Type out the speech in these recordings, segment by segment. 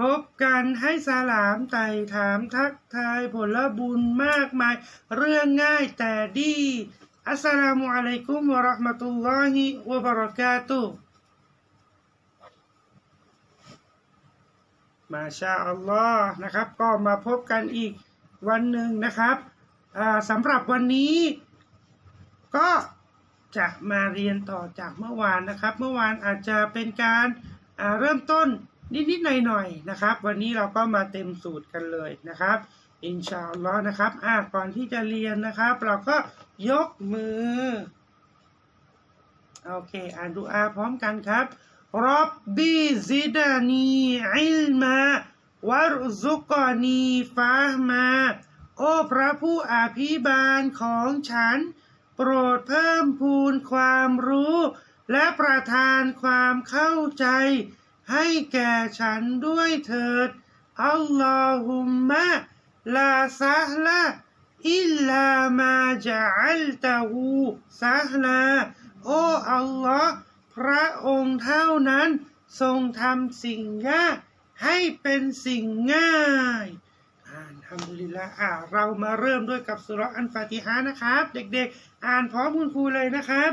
พบกันให้สลามไต่ถามทักทายผลบุญมากมาย เรื่องง่ายแต่ดี อัสสลามุอะลัยกุมวะราะห์มะตุลลอฮิวะบะเราะกาตุมาชาอัลลอฮ์นะครับ ก็มาพบกันอีกวันหนึ่งนะครับสำหรับวันนี้ ก็จะมาเรียนต่อจากเมื่อวานนะครับ เมื่อวานอาจจะเป็นการเริ่มต้น นิดๆหน่อยๆนะครับ วันนี้เราก็มาเต็มสูตรกันเลยนะครับอินชาอัลลอฮ์นะครับอ่าก่อนที่จะเรียนนะครับ เราก็ยกมือ โอเค อ่านดูอาพร้อมกันครับรับบีซิดานีอิลมาวารซุกอนีฟาฮมา โอ้พระผู้อภิบาลของฉัน โปรดเพิ่มพูนความรู้ และประทานความเข้าใจ ให้แก่ฉันด้วยเถิด อัลลอฮุมมะลาซะละอิลลามาจัลตะฮูซะลาโอ้อัลลอฮ์พระองค์เท่านั้น ทรงทำสิ่งยากให้เป็นสิ่งง่ายอ่านทำดุลิลละอ่าเรามาเริ่มด้วยกับสุรอันฟาติฮะนะครับ เด็กๆ อ่านพร้อมคุณครูเลยนะครับ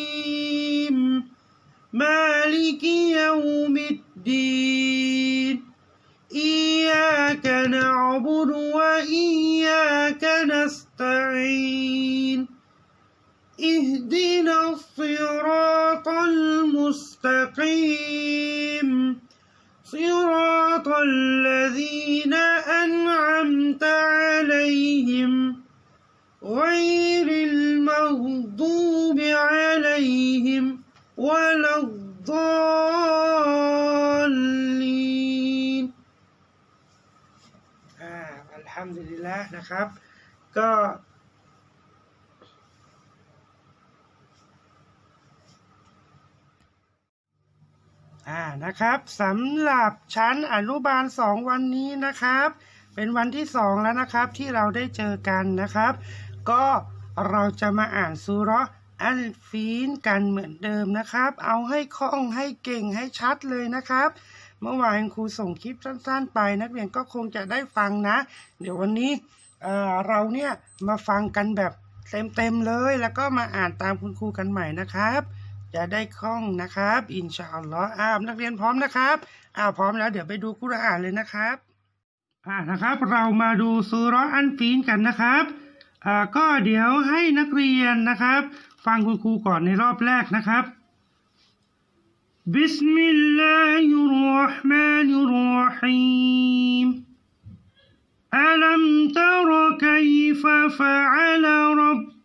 นะครับสำหรับชั้นอนุบาลสองวันนี้นะครับ เป็นวันที่สองแล้วนะครับที่เราได้เจอกันนะครับ ก็เราจะมาอ่านซูราะห์อัลฟีนกันเหมือนเดิมนะครับ เอาให้คล่องให้เก่งให้ชัดเลยนะครับ เมื่อวานครูส่งคลิปสั้นๆ ไป นักเรียนก็คงจะได้ฟังนะ เดี๋ยววันนี้เเราเนี่ยมาฟังกันแบบเต็มๆเลย แล้วก็มาอ่านตามคุณครูกันใหม่นะครับ จะได้คล่องนะครับ อินชาอัลลอฮ์อ้าวนักเรียนพร้อมนะครับอ้าวพร้อมแล้วเดี๋ยวไปดูกุรอานเลยนะครับอ่านะครับ เรามาดูซูเราะห์อันฟีนกันนะครับอ่าก็เดี๋ยวให้นักเรียนนะครับ ฟังคุณครูก่อนในรอบแรกนะครับ بسم الله الرحمن الرحيم ألم تر كيف فعل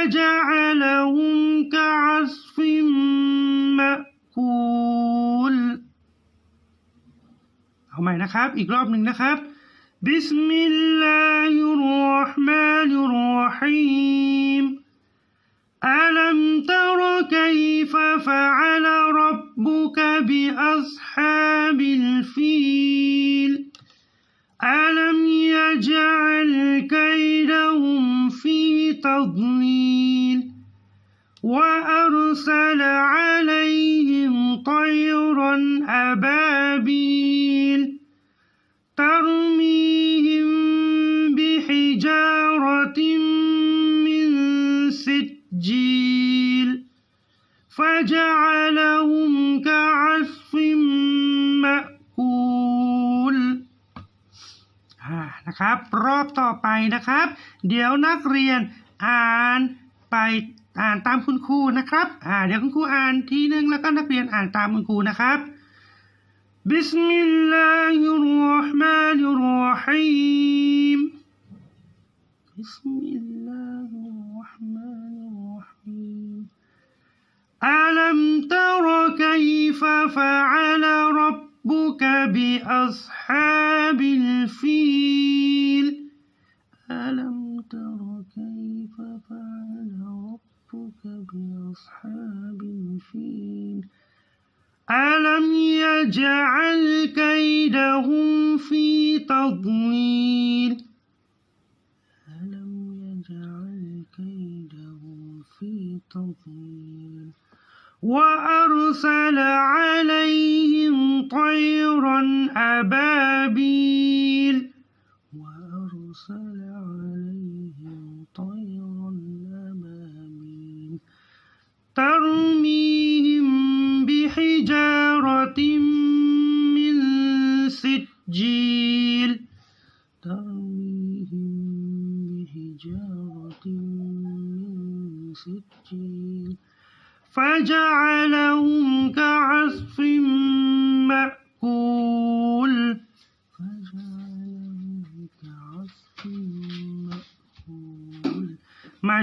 فجعلهم كعصف مأكول เอาใหม่นะครับ อีกรอบหนึ่งนะครับ بسم الله الرحمن الرحيم ألم تر كيف فعل ربك بأصحاب الفيل ألم يجعل كيدهم في تضليل وأرسل عليهم طيرا أبابيل ترميهم بحجارة من سجيل فجعلهم كعصف مأكول อ่านะครับ รอบต่อไปนะครับ เดี๋ยวนักเรียนอ่านไปอ่านตามคุณครูนะครับอ่าเดี๋ยวคุณครูอ่านทีนึงแล้วก็นักเรียนอ่านตามคุณครูนะครับบิสมิลลาฮิรราะห์มานิรราะฮีมบิสมิลลาฮิรราะห์มานิรราะฮีมอัลัมตะรกัยฟะฟะอะลารับบุกบิอัศฮาบิลฟิ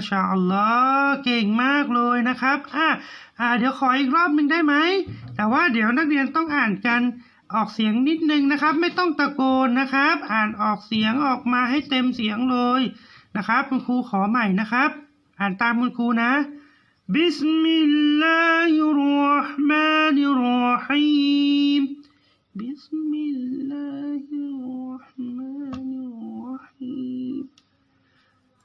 ชาอัลลอฮ์เก่งมากเลยนะครับอะอ่าเดี๋ยวขออีกรอบหนึ่งได้ไหม แต่ว่าเดี๋ยวนักเรียนต้องอ่านกันออกเสียงนิดนึงนะครับ ไม่ต้องตะโกนนะครับ อ่านออกเสียงออกมาให้เต็มเสียงเลยนะครับ คุณครูขอใหม่นะครับ อ่านตามคุณครูนะบิสมิลลาฮิรเราะห์มานิรเราะฮีมบิสมิลลา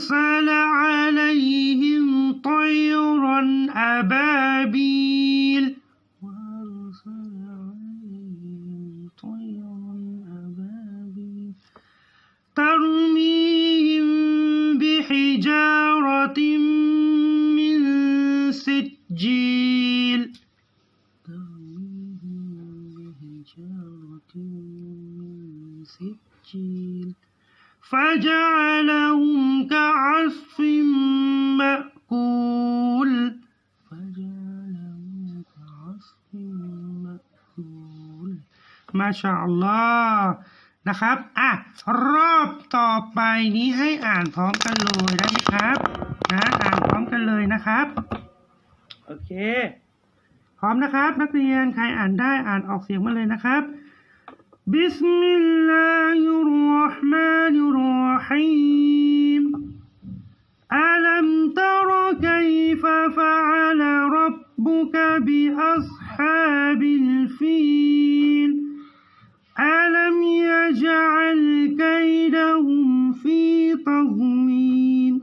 وأرسل มาชาอัลลอฮ์นะครับ อะ รอบต่อไปนี้ให้อ่านพร้อมกันเลยได้ไหมครับ นะ อ่านพร้อมกันเลยนะครับ โอเค พร้อมนะครับ นักเรียน ใครอ่านได้อ่านออกเสียงมาเลยนะครับ บิสมิลลาฮิรราะห์มานิรราะฮีมอัลัมตะรกัยฟะฟะอะลารับบุกบิอัศฮาบิลฟี يجعل كيدهم في تضليل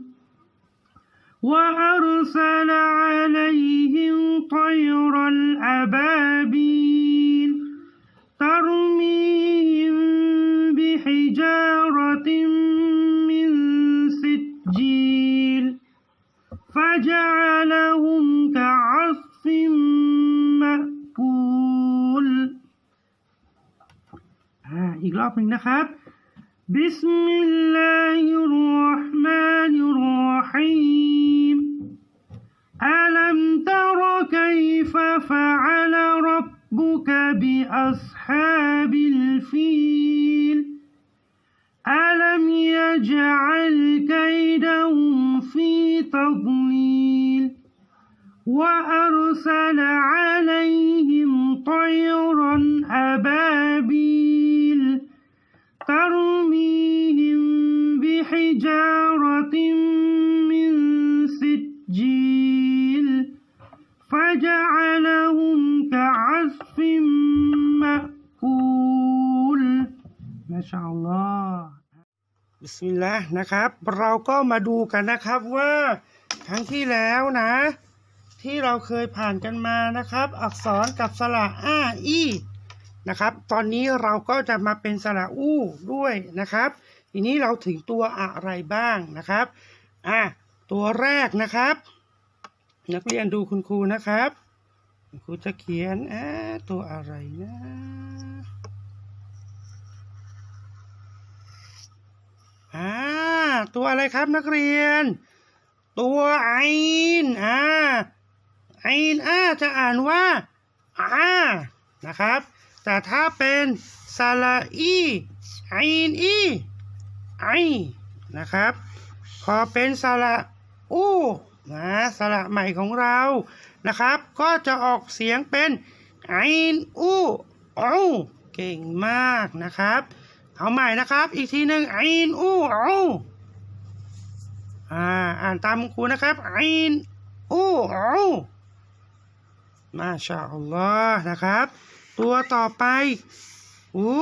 وأرسل عليهم طيرا أبابيل ترميهم بحجارة من سجيل فجعلهم كعصف อ่าอีกรอบหนึ่งนะครับ بسم الله الرحمن الرحيم ألم تر كيف فعل ربك بأصحاب الفيل ألم يجعل كيدهم في تضليل وأرسل عليهم طيرا أبابيل ترميهم بحجارة من سجيل فجعلهم كعصف مأكول ما شاء الله บิสมิลลาห์นะครับ เราก็มาดูกันนะครับว่า ครั้งที่แล้วนะ ที่เราเคยผ่านกันมานะครับ อักษรกับสระอ้าอีนะครับ ตอนนี้เราก็จะมาเป็นสระอู้ด้วยนะครับ ทีนี้เราถึงตัวอะไรบ้างนะครับอะตัวแรกนะครับ นักเรียนดูคุณครูนะครับคุณครูจะเขียนอ่าตัวอะไรนะอ่าตัวอะไรครับนักเรียน ตัวไอนอ่าไอนอ่าจะอ่านว่าอ่านะครับ แต่ถ้าเป็นสระอีไอนอีไอนะครับ พอเป็นสระอูนะสระใหม่ของเรานะครับ ก็จะออกเสียงเป็นไอนอู้อ้าเก่งมากนะครับ เอาใหม่นะครับ อีกทีหนึ่งไอนอู้อ้าอ่าอ่านตามครูนะครับไอนอู้อ้ามาชาอัลลอฮ์นะครับ ตัวต่อไปอู้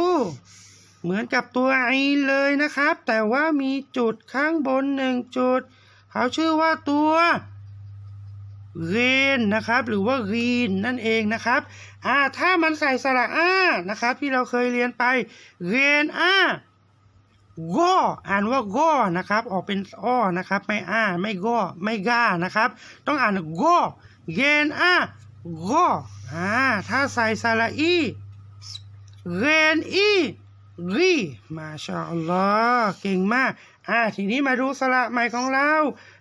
เหมือนกับตัวไอเลยนะครับ แต่ว่ามีจุดข้างบนหนึ่งจุด เขาชื่อว่าตัวเรนนะครับ หรือว่ารีนนั่นเองนะครับอ่าถ้ามันใส่สระอานะครับ ที่เราเคยเรียนไปเรนอาก็อ่านว่าก็นะครับ ออกเป็นอ้อนะครับ ไม่อ้าไม่ก็ไม่ก้านะครับ ต้องอ่านก็เรนอา ก็อ่าถ้าใส่สระอีเรนอีรีมาชาอัลลอฮ์เก่งมากอ่าทีนี้มาดูสระใหม่ของเรา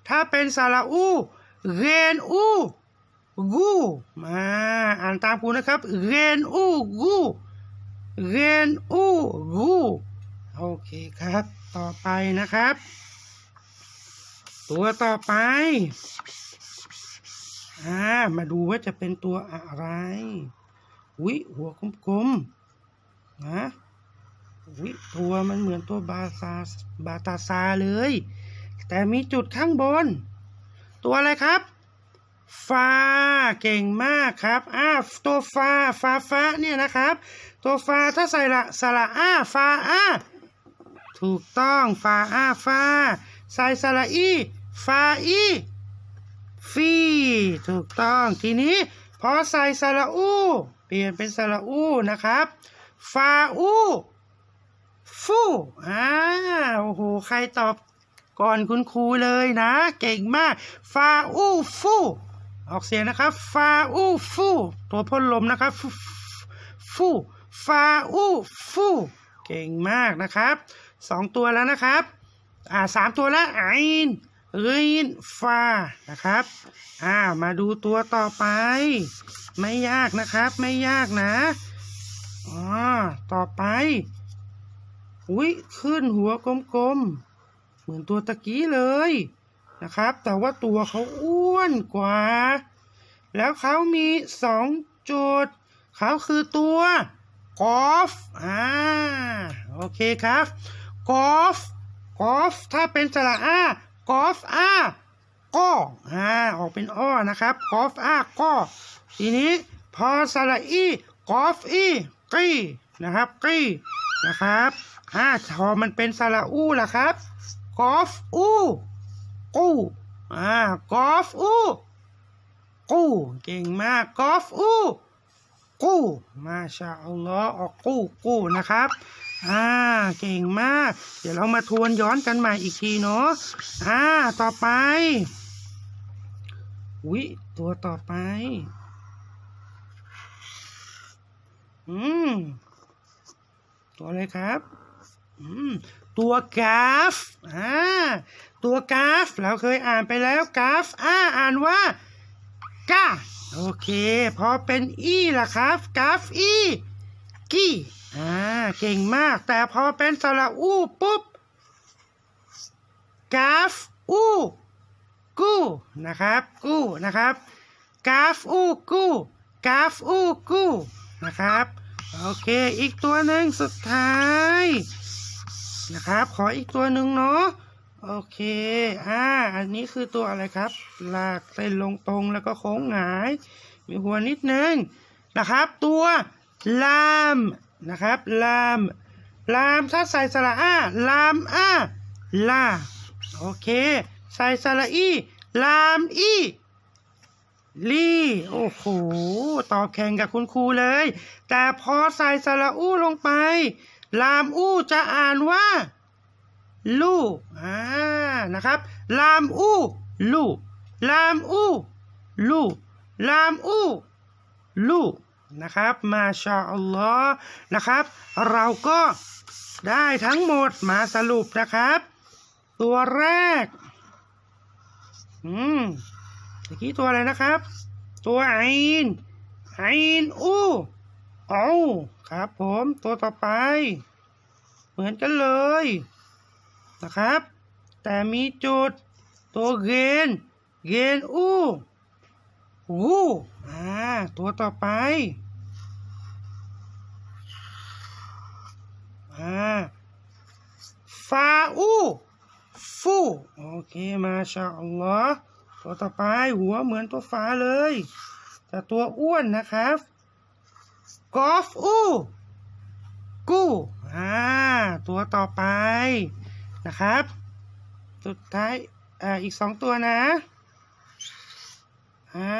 ถ้าเป็นสระอูเรนอูกูมาอ่านตามครูนะครับเรนอูกูเรนอูกูโอเคครับ ต่อไปนะครับ ตัวต่อไป่ามาดูว่าจะเป็นตัวอะไร อุ้ยหัวกลมๆ นะอุ้ยตัวมันเหมือนตัวบาซาบาตาซาเลย แต่มีจุดข้างบน ตัวอะไรครับฟ้าเก่งมากครับอ่าตัวฟ้าฟ้าฟ้าเนี่ยนะครับ ตัวฟ้าถ้าใส่ละสระอ้าฟ้าอ้าถูกต้องฟ้าอ้าฟ้าใส่สระอีฟ้าอี ฟีถูกต้องทีนี้พอใส่สระอูเปลี่ยนเป็นสระอูนะครับฟาอูฟูอ่าโอ้โหใครตอบก่อนคุณครูเลยนะ เก่งมากฟาอูฟูออกเสียงนะครับฟาอูฟูตัวพ่นลมนะครับฟูฟูฟาอูฟูเก่งมากนะครับสองตัวแล้วนะครับ อ่าสามตัวแล้วไอน รีนฟานะครับ อ่า มาดูตัวต่อไป ไม่ยากนะครับ ไม่ยากนะอ๋อต่อไป อุ้ยขึ้นหัวกลมๆ เหมือนตัวตะกี้เลยนะครับ แต่ว่าตัวเขาอ้วนกว่า แล้วเขามีสองจุด เขาคือตัวกอล์ฟอ่า โอเคครับกอล์ฟกอล์ฟถ้าเป็นสระอา กอฟอาก็อ่าออกเป็นอ้อนะครับกอฟอาก็ทีนี้พอสระอีกอฟอีกีนะครับกีนะครับอ่าพอมันเป็นสระอู้ล่ะครับกอฟอู้กู้อ่ากอฟอู้กู้เก่งมากกอฟอู้กู้มาชาอัลลอฮ์ออกกู้กู้นะครับ อ่า เก่งมาก เดี๋ยวเรามาทวนย้อนกันใหม่อีกทีเนาะ อ่า ต่อไป อุ้ยตัวต่อไป อืม ตัวอะไรครับ อืม ตัวกราฟ อ่า ตัวกราฟ เราเคยอ่านไปแล้วกราฟ อ่า อ่านว่ากาโอเค พอเป็นอีล่ะครับ กราฟอี กี้ อ่าเก่งมาก แต่พอเป็นสระอู้ปุ๊บกราฟอู้กู้นะครับ กู้นะครับกราฟอู้กู้กราฟอู้กู้นะครับโอเคอีกตัวหนึ่งสุดท้ายนะครับ ขออีกตัวหนึ่งเนาะโอเคอ่าอันนี้คือตัวอะไรครับลากเส้นลงตรงแล้วก็โค้งหงาย มีหัวนิดนึงนะครับ ตัวลาม นะครับลามลามถ้าใส่สระอาลามอาลาโอเค ใส่สระอีลามอีลีโอ้โห ตอบแข่งกับคุณครูเลย แต่พอใส่สระอู้ลงไป ลามอู้จะอ่านว่า ลูอ่านะครับ ลามอู้ลูลามอู้ลูลามอู้ลู นะครับ มาชาอัลลอฮ์นะครับ เราก็ได้ทั้งหมดมาสรุปนะครับ ตัวแรก อืมเมื่อกี้ตัวอะไรนะครับ ตัวไอนไอนอูเอาครับผมตัวต่อไป เหมือนกันเลยนะครับ แต่มีจุดตัวเกนเกนอู วูอ่า ตัวต่อไป อ่า ฟาอูฟูโอเค มาชาอัลลอฮ์ตัวต่อไปหัวเหมือนตัวฟ้าเลย แต่ตัวอ้วนนะครับกอฟอูกูอ่า ตัวต่อไปนะครับ สุดท้าย อ่า อีกสองตัวนะ อ่า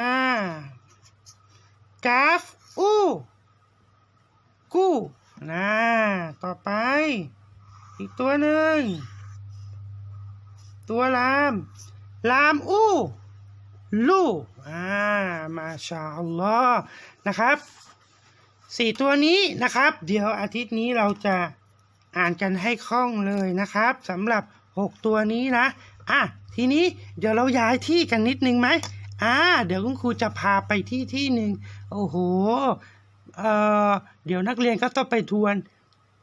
กาฟอูกูนะต่อไป อีกตัวหนึ่ง ตัวลาม ลามอูลูอ่า มาชาอัลลอฮ์นะครับสี่ตัวนี้นะครับ เดี๋ยวอาทิตย์นี้เราจะอ่านกันให้คล่องเลยนะครับสำหรับหกตัวนี้นะ อะ ทีนี้เดี๋ยวเราย้ายที่กันนิดนึงไหม อ่า เดี๋ยวคุณครูจะพาไปที่ที่หนึ่งโอ้โห เอ่อ เดี๋ยวนักเรียนก็ต้องไปทวน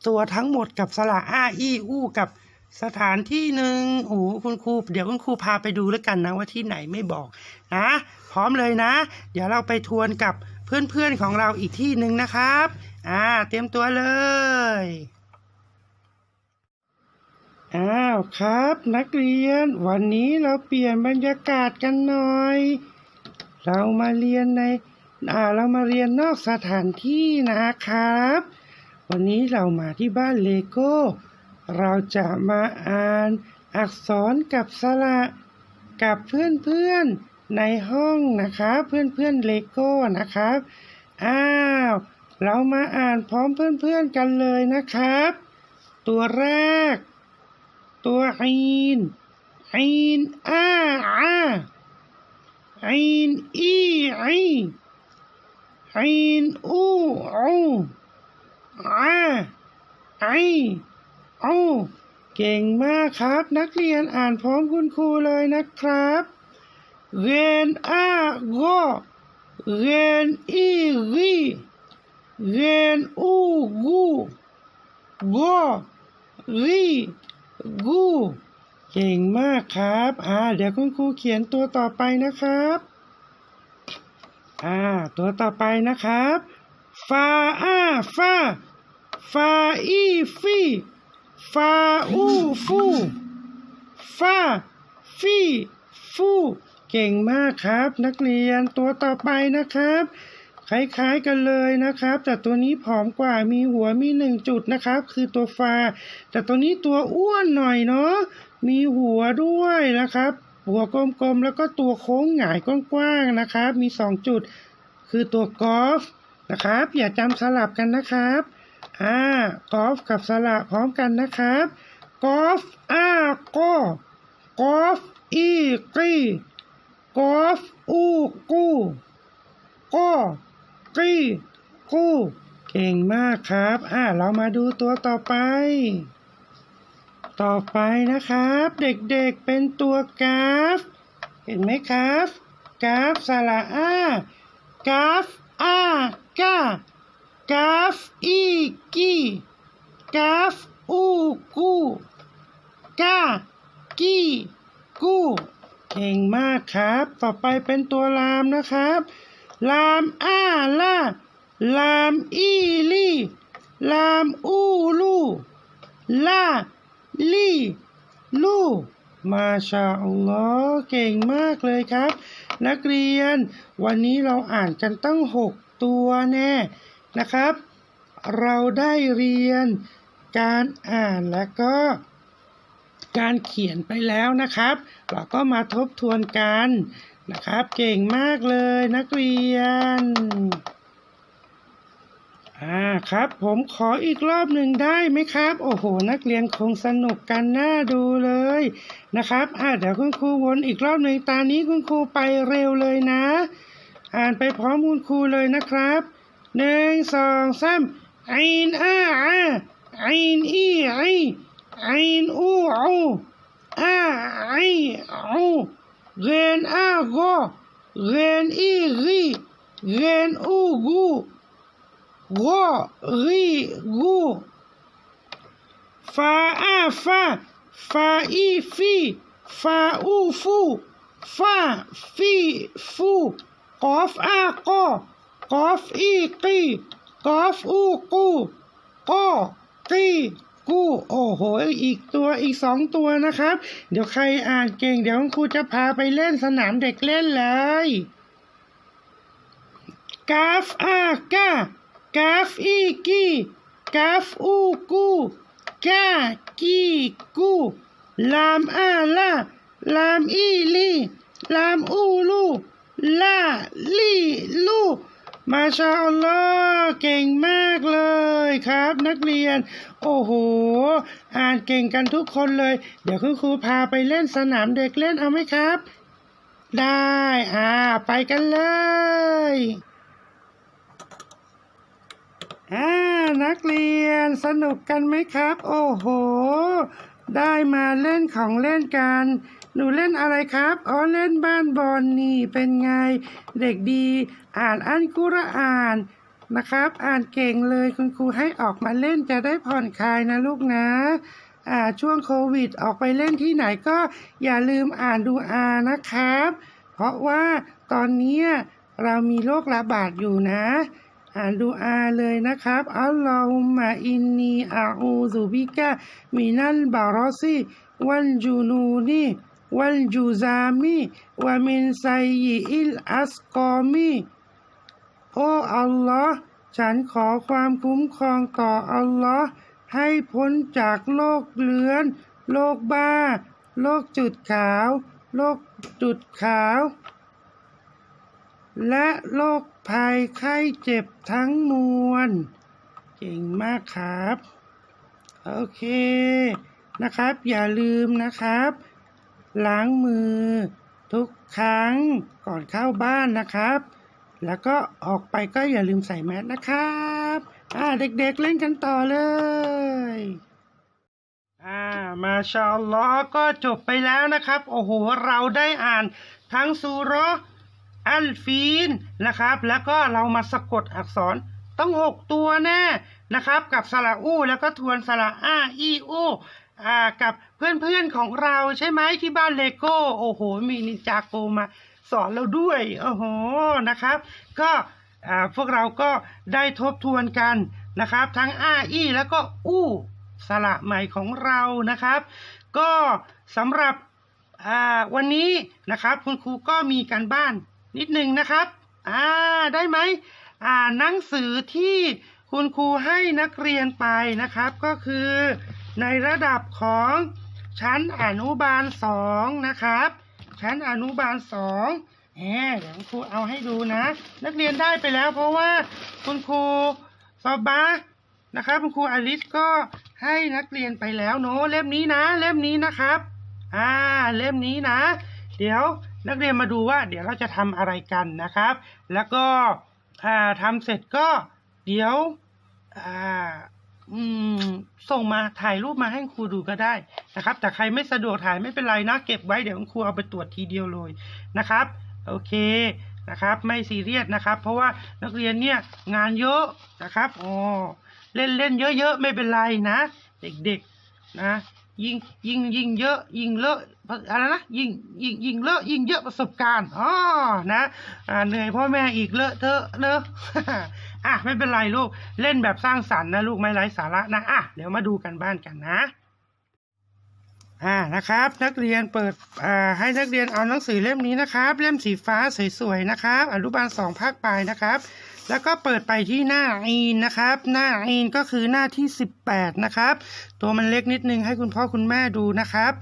ตัวทั้งหมดกับสระอ้าอี้อู้กับสถานที่หนึ่งโอ้คุณครู เดี๋ยวคุณครูพาไปดูแล้วกันนะว่าที่ไหนไม่บอกนะ พร้อมเลยนะ เดี๋ยวเราไปทวนกับเพื่อนๆของเราอีกที่หนึ่งนะครับ อ่า เตรียมตัวเลย อ้าวครับ นักเรียน วันนี้เราเปลี่ยนบรรยากาศกันหน่อย เรามาเรียนในอ่าเรามาเรียนนอกสถานที่นะครับ วันนี้เรามาที่บ้านเลโก้ เราจะมาอ่านอักษรกับสระกับเพื่อนๆในห้องนะครับ เพื่อนๆเลโก้นะครับอ้าวเรามาอ่านพร้อมเพื่อนๆกันเลยนะครับ ตัวแรก ตัวอีนอีนอาอาอีนอีอีอีนอูอูอาไออูเก่งมากครับ นักเรียนอ่านพร้อมคุณครูเลยนะครับเรนอาโกเรนอีรีเรนอูกูโกรี กูเก่งมากครับ อ่า เดี๋ยวคุณครูเขียนตัวต่อไปนะครับ อ่า ตัวต่อไปนะครับฟาอาฟาฟาอีฟีฟาอูฟูฟาฟีฟู เก่งมากครับ นักเรียนตัวต่อไปนะครับ คล้ายๆกันเลยนะครับ แต่ตัวนี้ผอมกว่ามีหัวมีหนึ่งจุดนะครับ คือตัวฟา แต่ตัวนี้ตัวอ้วนหน่อยเนาะมีหัวด้วยนะครับ หัวกลมๆแล้วก็ตัวโค้งหงายกว้างๆนะครับ มีสองจุด คือตัวกอล์ฟนะครับ อย่าจำสลับกันนะครับอ่ากอล์ฟกับสระพร้อมกันนะครับกอล์ฟอ้ากอกอล์ฟอีกีกอล์ฟอูกูก็ กีกูเก่งมากครับ อ่าเรามาดูตัวต่อไป ต่อไปนะครับ เด็กๆเป็นตัวกราฟ เห็นไหมครับกราฟสระอากราฟอากากราฟอีกีกราฟอูกูกากีกู้เก่งมากครับ ต่อไปเป็นตัวลามนะครับ ลามอาลาลามอีลีลามอูลูลาลีลูมาชาอัลลอฮ์เก่งมากเลยครับ นักเรียน วันนี้เราอ่านกันตั้งหกตัวแน่นะครับ เราได้เรียนการอ่านและก็การเขียนไปแล้วนะครับ เราก็มาทบทวนกัน นะครับ เก่งมากเลยนักเรียน อ่าครับ ผมขออีกรอบหนึ่งได้ไหมครับ โอ้โห นักเรียนคงสนุกกันน่าดูเลยนะครับอ่าเดี๋ยวคุณครูวนอีกรอบหนึ่งตานี้คุณครูไปเร็วเลยนะ อ่านไปพร้อมคุณครูเลยนะครับหนึ่งสองสามไอินอาอาไอินอีไอไอินอูอูอาไออู ren ango, ren iri, ren ugu, ro, ri, gu. Fa afa, fa ifi, fa ufu, fa fi fu, kof ako, kof iki, kof uku, ko, ki, กู้ โอ้โห อีกตัวอีกสองตัวนะครับ เดี๋ยวใครอ่านเก่ง เดี๋ยวครูจะพาไปเล่นสนามเด็กเล่นเลยกาฟอากากาฟอีกีกาฟอูกูกากีกูลามอาลาลามอีลีลามอูลูลาลีลู มาชาอัลลอฮ์เก่งมากเลยครับ นักเรียน โอ้โห อ่านเก่งกันทุกคนเลย เดี๋ยวคุณครูพาไปเล่นสนามเด็กเล่นเอาไหมครับ ได้อ่าไปกันเลยอ่านักเรียนสนุกกันไหมครับ โอ้โห ได้มาเล่นของเล่นกัน หนูเล่นอะไรครับ อ๋อ เล่นบ้านบอลนี่ เป็นไง เด็กดี อ่านอันกุรอานนะครับ อ่านเก่งเลย คุณครูให้ออกมาเล่นจะได้ผ่อนคลายนะลูกนะอ่าช่วงโควิดออกไปเล่นที่ไหนก็อย่าลืมอ่านดูอานะครับ เพราะว่าตอนนี้เรามีโรคระบาดอยู่นะ อ่านดูอาเลยนะครับอัลลอฮุมะอินนีอาอูซุบิกะมินัลบารอซีวัลจูนูนีวัลจูซามีวะมินไซยิอิลอัสกอมีโอ้อัลลอฮ์ฉันขอความคุ้มครองต่ออัลลอฮ์ให้พ้นจากโรคเลือนโรคบ้าโรคจุดขาวโรคจุดขาว และโรคภัยไข้เจ็บทั้งมวล เก่งมากครับ โอเคนะครับ อย่าลืมนะครับ ล้างมือทุกครั้งก่อนเข้าบ้านนะครับ แล้วก็ออกไปก็อย่าลืมใส่แมสนะครับอ่าเด็กๆเล่นกันต่อเลยอ่ามาชาอัลลอฮ์ก็จบไปแล้วนะครับ โอ้โห เราได้อ่านทั้งซูร์ อัลฟีนนะครับ แล้วก็เรามาสะกดอักษรต้องหกตัวแน่นะครับ กับสระอู้แล้วก็ทวนสระอาอีอูอ่ากับเพื่อนๆของเราใช่ไหมที่บ้านเลโก้โอ้โห มีนินจาโกมาสอนเราด้วยโอ้โหนะครับ ก็พวกเราก็ได้ทบทวนกันนะครับ ทั้งอาอีแล้วก็อู้สระใหม่ของเรานะครับ ก็สำหรับวันนี้นะครับ คุณครูก็มีการบ้าน นิดหนึ่งนะครับ อ่า ได้ไหม อ่านหนังสือที่คุณครูให้นักเรียนไปนะครับ ก็คือในระดับของชั้นอนุบาลสองนะครับ ชั้นอนุบาลสองแหมเดี๋ยวคุณครูเอาให้ดูนะ นักเรียนได้ไปแล้ว เพราะว่าคุณครูซอบบานะครับ คุณครูอลิสก็ให้นักเรียนไปแล้วเนอะเล่มนี้นะ เล่มนี้นะครับ อ่า เล่มนี้นะ เดี๋ยว นักเรียนมาดูว่าเดี๋ยวเราจะทำอะไรกันนะครับ แล้วก็อ่าทำเสร็จก็เดี๋ยวส่งมาถ่ายรูปมาให้ครูดูก็ได้นะครับ แต่ใครไม่สะดวกถ่ายไม่เป็นไรนะ เก็บไว้เดี๋ยวครูเอาไปตรวจทีเดียวเลยนะครับ โอเคนะครับ ไม่ซีเรียสนะครับ เพราะว่านักเรียนเนี่ยงานเยอะนะครับอ๋อเล่นเล่นเยอะๆไม่เป็นไรนะ เด็กๆนะ ยิ่งยิ่งยิ่งเยอะยิ่งเลอะอะไรนะยิ่งยิ่งยิ่งเลอะยิ่งเยอะประสบการณ์อ๋อนะอ่าเหนื่อยพ่อแม่อีกเลอะเทอะเนอะอะไม่เป็นไรลูกเล่นแบบสร้างสรรค์นะลูกไม่ไร้สาระนะอะเดี๋ยวมาดูกันบ้านกันนะอ่านะครับ นักเรียนเปิดอ่าให้นักเรียนเอาหนังสือเล่มนี้นะครับ เล่มสีฟ้าสวยๆนะครับ อนุบาลสองภาคปลายนะครับ แล้วก็เปิดไปที่หน้าอีนนะครับ หน้าอีนก็คือหน้าที่ 18 นะครับ ตัวมันเล็กนิดนึงให้คุณพ่อคุณแม่ดูนะครับ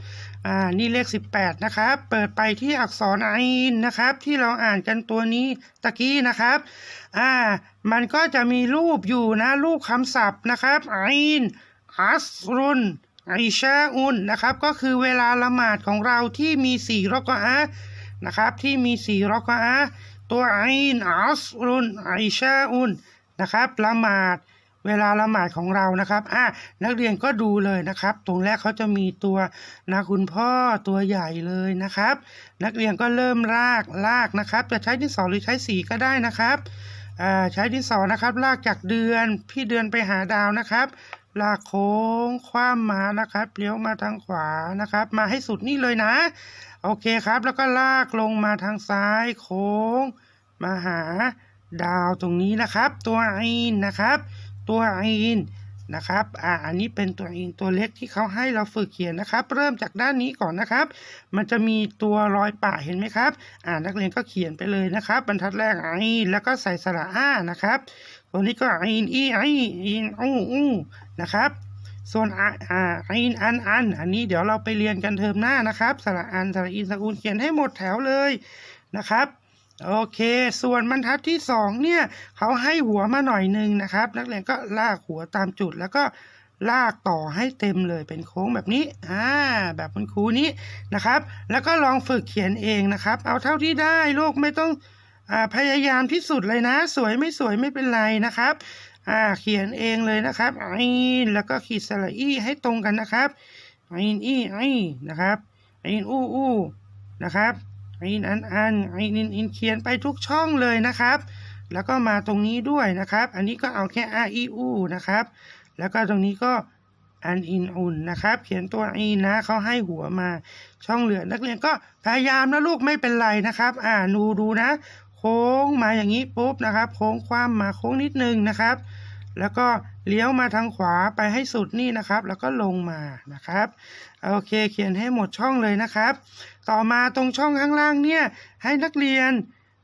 อ่า นี่เลข 18 นะครับ เปิดไปที่อักษรอีนนะครับ ที่เราอ่านกันตัวนี้ตะกี้นะครับ อ่า มันก็จะมีรูปอยู่นะ รูปคำศัพท์นะครับอีนอัสรุนไอชาอุนนะครับ ก็คือเวลาละหมาดของเราที่มีสี่รอกอะนะครับ ที่มีสี่รอกอะ ตัวไอีนอัสรุนไอชาอุนนะครับละหมาดเวลาละหมาดของเรานะครับอะนักเรียนก็ดูเลยนะครับ ตรงแรกเขาจะมีตัวนะคุณพ่อตัวใหญ่เลยนะครับ นักเรียนก็เริ่มลากลากนะครับ จะใช้ดินสอหรือใช้สีก็ได้นะครับอ่าใช้ดินสอนะครับ ลากจากเดือนพี่เดือนไปหาดาวนะครับ ลากโค้งคว้ามมานะครับ เลี้ยวมาทางขวานะครับ มาให้สุดนี่เลยนะ โอเคครับ แล้วก็ลากลงมาทางซ้ายโค้ง มาหาดาวตรงนี้นะครับ ตัวอีนนะครับ ตัวอีนนะครับ อ่า อันนี้เป็นตัวอีนตัวเล็กที่เขาให้เราฝึกเขียนนะครับ เริ่มจากด้านนี้ก่อนนะครับ มันจะมีตัวรอยปะเห็นไหมครับ อ่า นักเรียนก็เขียนไปเลยนะครับ บรรทัดแรกอีนแล้วก็ใส่สระอ้านะครับ ตัวนี้ก็อีนอีไออีนอูอูนะครับ ส่วนอ่าอ่าอีนอันอัน อันนี้เดี๋ยวเราไปเรียนกันเทอมหน้านะครับสระอันสระอินสระอูเขียนให้หมดแถวเลยนะครับโอเค ส่วนบรรทัดที่สองเนี่ยเขาให้หัวมาหน่อยหนึ่งนะครับ นักเรียนก็ลากหัวตามจุดแล้วก็ลากต่อให้เต็มเลยเป็นโค้งแบบนี้ อ่า แบบคุณครูนี้นะครับ แล้วก็ลองฝึกเขียนเองนะครับ เอาเท่าที่ได้ลูกไม่ต้อง พยายามที่สุดเลยนะ สวยไม่สวยไม่เป็นไรนะครับอ่าเขียนเองเลยนะครับไอแล้วก็ขีดสระอี้ให้ตรงกันนะครับไออีไอ้นะครับไออู้อู้นะครับไออันอันไอนินอินเขียนไปทุกช่องเลยนะครับ แล้วก็มาตรงนี้ด้วยนะครับ อันนี้ก็เอาแค่อาอีอูนะครับแล้วก็ตรงนี้ก็อันอินอุ่นนะครับ เขียนตัวอีนะเขาให้หัวมาช่องเหลือนักเรียนก็พยายามนะลูกไม่เป็นไรนะครับ อ่าดูดูนะ ค้งมาอย่างนี้ปุ๊บนะครับ โค้งคว่ำมาโค้งนิดนึงนะครับ แล้วก็เลี้ยวมาทางขวาไปให้สุดนี่นะครับ แล้วก็ลงมานะครับโอเคเขียนให้หมดช่องเลยนะครับ ต่อมาตรงช่องข้างล่างเนี่ยให้นักเรียน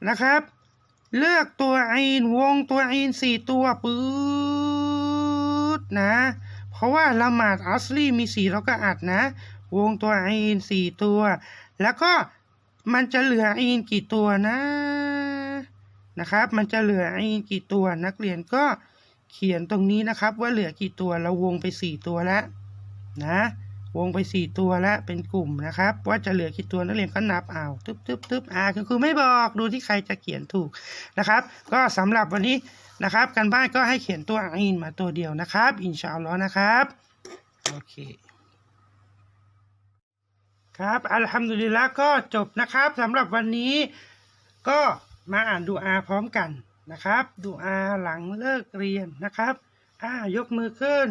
นะครับ เลือกตัวอีนวงตัวอีนสี่ตัวปื๊ดนะ เพราะว่าละหมาดอัสลีมีสี่เราก็อัดนะ วงตัวอีนสี่ตัว แล้วก็มันจะเหลืออีนกี่ตัวนะ นะครับ มันจะเหลืออีนกี่ตัวนักเรียนก็เขียนตรงนี้นะครับ ว่าเหลือกี่ตัวเราวงไปสี่ตัวแล้วนะ วงไปสี่ตัวแล้วเป็นกลุ่มนะครับ ว่าจะเหลือกี่ตัวนักเรียนก็นับเอาตึ๊บตึ๊บตึ๊บอ่าคุณครูไม่บอกดูที่ใครจะเขียนถูกนะครับ ก็สำหรับวันนี้นะครับกันบ้านก็ให้เขียนตัวอินมาตัวเดียวนะครับ อินชาอัลลอฮ์นะครับโอเคครับอัลฮัมดุลิลละก็จบนะครับสำหรับวันนี้ก็ มาอ่านดูอาพร้อมกันนะครับ ดูอาหลังเลิกเรียนนะครับ อ่ายกมือขึ้น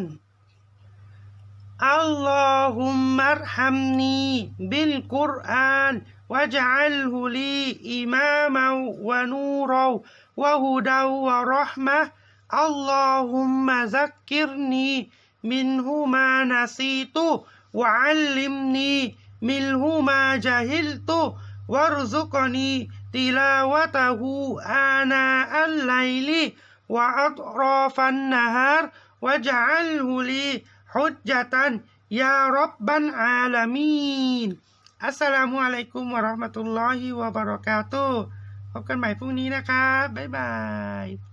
อัลลอฮุมมัรฮัมนีบิลกุรอานวะจัลฮุลีอิมามาวะนูราวะฮุดาวะราะห์มะอัลลอฮุมมะซักกิรนีมินฮุมานาซีตุวะอัลลิมนีมินฮุมาจาฮิลตุวะรซุกนี tilawatahu ana al-laili wa atrafan nahar waj'alhu li hujjatan ya rabban alamin. Assalamualaikum warahmatullahi อัสสลามุอะลัยกุมวะราะห์มะตุลลอฮิวะบะเราะกาตุพบกันใหม่พรุ่งนี้นะคะ บ๊ายบาย